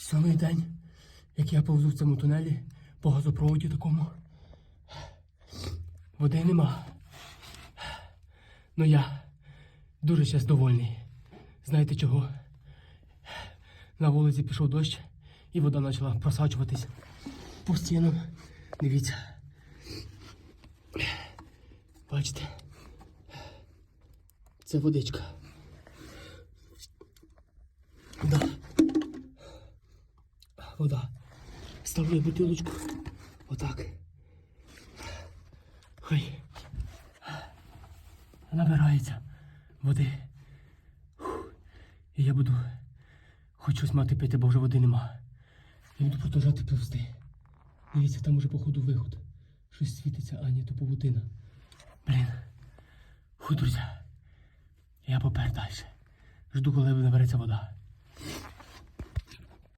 Сьомий день, як я повзу в цьому тунелі по газопроводі такому. Води нема. Ну я дуже щас довольний. Знаєте чого? На вулиці пішов дощ, і вода почала просачуватись по стінам. Дивіться. Бачите? Це водичка. Да. Вода. Ставлю бутилочку. Отак. Хай. Набирається води. І я буду хоч щось мати пити, бо вже води нема. Я буду продовжати повзти. Дивіться, там уже походу виход. Щось світиться, а ні, то павутина. Блін. Фу, друзі. Я попер далі. Жду, коли набереться вода.